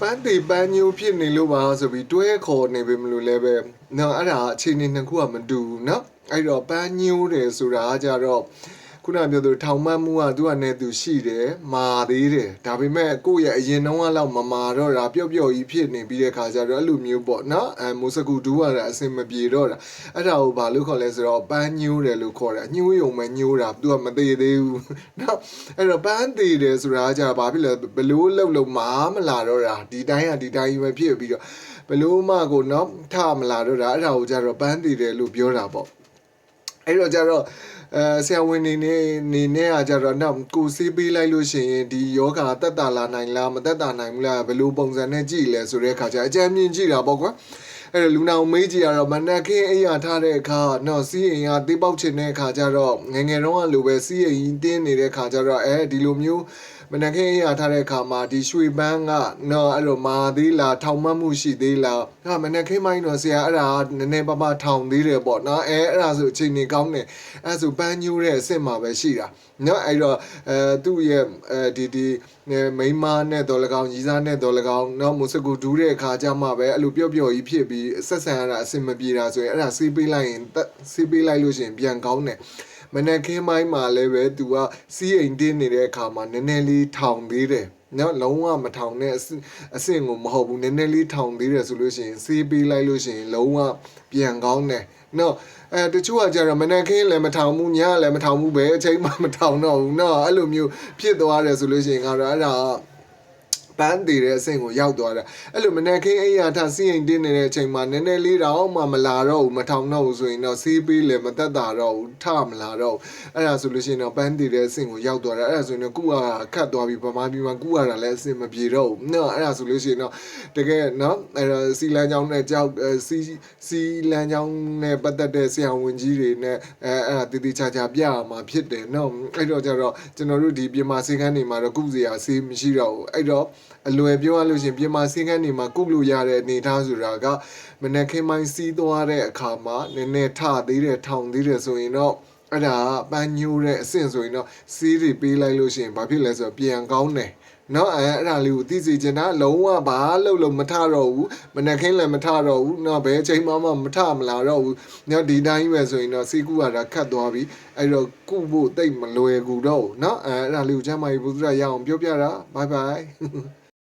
ပန်းတီပန်းညိုးဖြစ်နေလို့ပါဆိုပြီးတွဲခေါ်နေပြီမလို့လည်းပဲနော်အဲ့ဒါအခြေအနေနှစ်ခုကမတူဘူးနော်အဲ့တော့ပန်းညိုးတယ်ဆိုတာကကြတော့ ခုနပြောသူထောင်မှတ်မှုကသူကနဲ့သူရှိတယ်မာသေးတယ်ဒါပေမဲ့ကိုယ့်ရဲ့အရင်တုန်းကလောက်မမာတော့တာပျော့ပျော့ကြီးဖြစ်နေပြီးတဲ့ခါကျတော့အဲ့လိုမျိုးပေါ့နော်အဲမိုးစကူဒူးရတာအစင်မပြေတော့တာအဲ့ဒါကိုဘာလို့ခေါ်လဲဆိုတော့ပန်းညိုးတယ်လို့ခေါ်တယ်ညိုးယုံပဲညိုးတာသူကမသေးသေးဘူးနော်အဲ့တော့ပန်းသေးတယ်ဆိုတာကကြဘာဖြစ်လဲဘလို့လှုပ်လို့မာမလာတော့တာဒီတိုင်းကဒီတိုင်းပဲဖြစ်ပြီးတော့ဘလို့မှကိုနော်ထမလာတော့တာအဲ့ဒါကိုကြတော့ပန်းသေးတယ်လို့ပြောတာပေါ့ အဲ့တော့ကြတော့အဲဆရာဝန်နေနေနေနေကကြတော့နောက်ကိုစေးပေးလိုက်လို့ရှိရင်ဒီယောဂတက်တာလာနိုင်လားမတက်တာနိုင်ဘူးလားဘယ်လိုပုံစံနဲ့ကြည့်လဲဆိုတဲ့အခါကျအကြမ်းမြင်ကြည့်တာပေါ့ကွာအဲ့တော့လူနာကိုမေးကြည့်ရတော့မနက်ခင်းအိယာထားတဲ့အခါတော့စီးရင်ကတေးပေါက်ချင်တဲ့အခါကျတော့ငယ်ငယ်တုန်းကလိုပဲစီးရင်တင်းနေတဲ့အခါကျတော့အဲဒီလိုမျိုး မနက်ခင်းအိယာထားတဲ့အခါမှာဒီရွှေပန်းကနော်အဲ့လိုမာသေးလားထောင်မှတ်မှုရှိသေးလားဟာမနက်ခင်းပိုင်းတော့ဆရာအဲ့ဒါကနည်းနည်းပါးပါးထောင်သေးတယ်ပေါ့နော်အဲအဲ့ဒါဆိုအချိန်နေကောင်းတယ်အဲ့ဒါဆိုပန်းညိုးတဲ့အစ်စ်မှာပဲရှိတာနော်အဲ့တော့အဲသူ့ရဲ့အဲဒီဒီမိန်းမနဲ့တော်လကောင်ညီစားနဲ့တော်လကောင်နော်မုစကူဒူးတဲ့အခါကျမှပဲအဲ့လိုပျော့ပျော့ကြီးဖြစ်ပြီးဆက်ဆံရတာအဆင်မပြေတာဆိုရင်အဲ့ဒါဆေးပေးလိုက်ရင်တက်ဆေးပေးလိုက်လို့ရှိရင်ပြန်ကောင်းတယ် မနက်ခင်းပိုင်းမှာလည်းပဲသူကစီးအိမ်တင်းနေတဲ့အခါမှာနည်းနည်းလေးထောင်သေးတယ်နော်လုံးဝမထောင်တဲ့အဆင့်အဆင့်ကိုမဟုတ်ဘူးနည်းနည်းလေးထောင်သေးတယ်ဆိုလို့ရှိရင်ဆေးပေးလိုက်လို့ရှိရင်လုံးဝပြန်ကောင်းတယ်နော်အဲတချို့ကကြတော့မနက်ခင်းလည်းမထောင်ဘူးညလည်းမထောင်ဘူးပဲအချိန်မှမထောင်တော့ဘူးနော်အဲ့လိုမျိုးဖြစ်သွားတယ်ဆိုလို့ရှိရင်ကတော့အဲ့ဒါက ပန်းတည်တဲ့အဆင့်ကိုရောက်သွားတာအဲ့လိုမနေ့ခင်းအိယာထစီးရင်တင်းနေတဲ့အချိန်မှာနည်းနည်းလေးတော့မှမလာတော့ဘူးမထောင်တော့ဘူးဆိုရင်တော့စီးပေးလေမသက်တာတော့ဘူးထမလာတော့ဘူးအဲ့ဒါဆိုလို့ရှိရင်တော့ပန်းတည်တဲ့အဆင့်ကိုရောက်သွားတာအဲ့ဒါဆိုရင်တော့ကုကခတ်သွားပြီဗမာပြည်မှာကုရတာလည်းအဆင့်မပြေတော့ဘူးနော်အဲ့ဒါဆိုလို့ရှိရင်တော့တကယ်နော်အဲ့တော့စီလန်းချောင်းနဲ့ကြောက်စီစီလန်းချောင်းနဲ့ပတ်သက်တဲ့ဆရာဝန်ကြီးတွေနဲ့အဲအဲ့ဒါတည်တည်ချာချာပြရမှာဖြစ်တယ်နော်အဲ့တော့ကျတော့ကျွန်တော်တို့ဒီမြန်မာစေခန်းတွေမှာတော့ကုစရာဆေးမရှိတော့ဘူးအဲ့တော့အလွယ်ပြောရလို့ရှရင်ပြင်မာစင်းကန်းနေမှာကုလို့ရတဲ့အနေအထားဆိုတာကမနက်ခင်းပိုင်းစီးသွားတဲ့အခါမှာနည်းနည်းထသေးတယ်ထောင်သေးတယ်ဆိုရင်တော့အဲ့ဒါကပန်းညိုးတဲ့အဆင့်ဆိုရင်တော့စီးတွေပေးလိုက်လို့ရှရင်ဘာဖြစ်လဲဆိုတော့ပြန်ကောင်းတယ်နော်အဲအဲ့ဒါလေးကိုသိစေချင်တာလုံးဝဘာလို့လို့မထတော့ဘူးမနက်ခင်းလည်းမထတော့ဘူးနော်ဘယ်ချိန်မှမထမလာတော့ဘူးနော်ဒီတိုင်းပဲဆိုရင်တော့စီကူကတာခတ်သွားပြီအဲ့တော့ကုဖို့တိတ်မလွယ်ကူတော့ဘူးနော်အဲအဲ့ဒါလေးကိုကျမ်းမာရေးဘုရားရအောင်ပြောပြတာဘိုင်ဘိုင်